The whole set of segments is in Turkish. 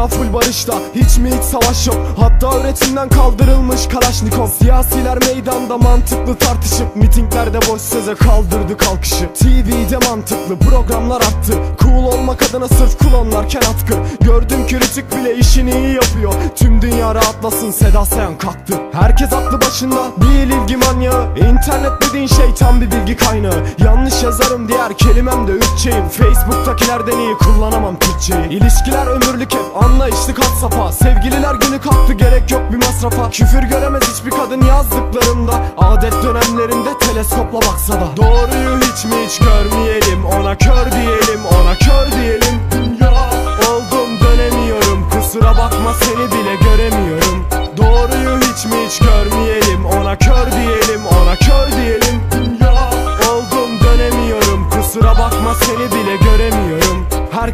Dünya full barışta hiç mi hiç savaş yok? Hatta üretimden kaldırılmış Kalaşnikov Siyasiler meydanda mantıklı tartışıp Mitinglerde boş söze kaldırdı kalkışı. TV'de mantıklı programlar attı. Cool olmak adına sırf klonlarken atkı. Gördüm ki bile işini iyi yapıyor dünya rahatlasın Seda Sayan kalktı. Herkes aklı başında. Değil ilgi manyağı. İnternet dediğin şey tam bir bilgi kaynağı. Yanlış yazarım diğer kelimem de Türkçeyim. Facebook'takilerden iyi kullanamam Türkçeyi. İlişkiler ömürlük hep anlayışlı kat safa Sevgililer günü kalktı gerek yok bir masrafa. Küfür göremez hiçbir kadın yazdıklarımda Adet dönemlerinde teleskopla baksa da. Doğruyu hiç mi hiç görmeyelim? Ona kör diyelim bakma seni bile göremiyorum. Doğruyu hiç mi hiç görmeyelim? Ona kör diyelim ona kör diyelim. Oldum dönemiyorum. Kusura bakma seni bile göremiyorum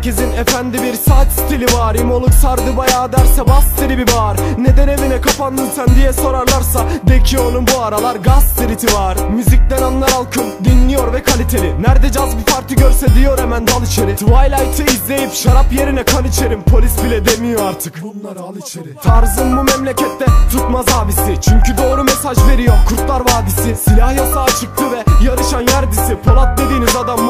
Herkesin efendi bir saat stili var. İmoluk sardı bayağı derse bas bir bağır Neden evine kapandın sen diye sorarlarsa De ki onun bu aralar gaz streeti var. Müzikten anlar halkım dinliyor ve kaliteli. Nerede caz bir parti görse diyor hemen dal içeri. Twilight'ı izleyip şarap yerine kan içerim. Polis bile demiyor artık. Bunları al içeri. Tarzım bu memlekette tutmaz abisi. Çünkü doğru mesaj veriyor Kurtlar Vadisi. Silah yasağı çıktı ve yarışan yerdisi. Polat dediğiniz adam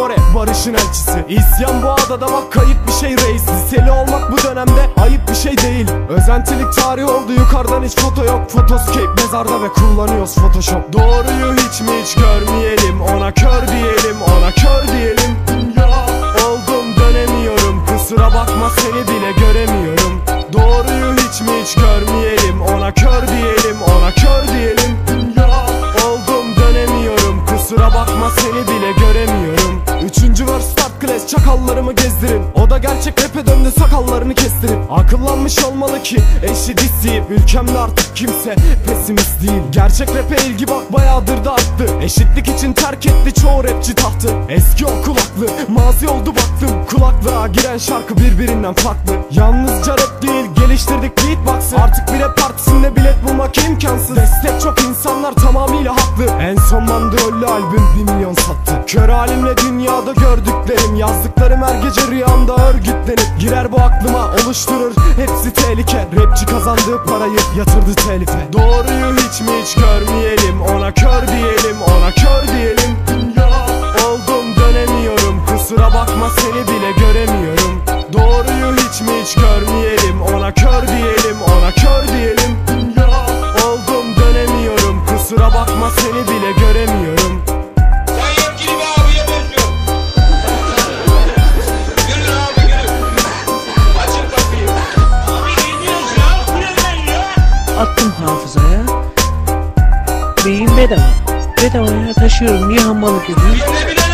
barışın elçisi. İsyan bu adada bak kayıp bir şey reis. Liseli olmak bu dönemde ayıp bir şey değil. Özentilik tarih oldu yukarıdan hiç foto yok. Photoscape mezarda ve kullanıyoruz photoshop. Doğruyu hiç mi hiç görmeyelim? Ona kör diyelim ona kör diyelim. Dünya oldum dönemiyorum. Kusura bakma seni bile göremiyorum. Doğruyu hiç mi hiç görmeyelim? Ona kör diyelim ona kör diyelim. Dünya oldum dönemiyorum. Kusura bakma seni bile göremiyorum Üçüncü verse start class çakallarımı gezdirin. O da gerçek rap'e döndü sakallarını kestirin. Akıllanmış olmalı ki eşi dizleyip Ülkemde artık kimse pesimist değil. Gerçek rap'e ilgi bak bayağıdır da arttı. Eşitlik için terk etti çoğu rapçi tahtı. Eski o kulaklı mazi oldu baktım. Kulaklığa giren şarkı birbirinden farklı. Yalnızca rap değil geliştirdik beatbox'ı Artık rap partisinde bilet bulmak imkansız. Destek çok insanlar tamamıyla haklı. En son Mandrollü albüm 1 milyon sattı. Kör halimle dünyada gördüklerim Yazdıklarım her gece rüyamda örgütlenip Girer bu aklıma oluşturur. Hepsi tehlike. Rapçi kazandığı parayı yatırdı telife. Doğruyu hiç mi hiç görmeyelim? Ona kör diyelim ona kör diyelim kör diyelim ona kör diyelim oldum dönemiyorum Kusura bakma seni bile göremiyorum Sen yetkili bir abiye benziyorsun. Yürü abi yürü. Açın kapıyı. Abi gidiyoruz ya. Bu ne ya? Attım hafızaya. Beyin bedava. Bedavaya taşıyorum. Niye hammalık ediyorsun?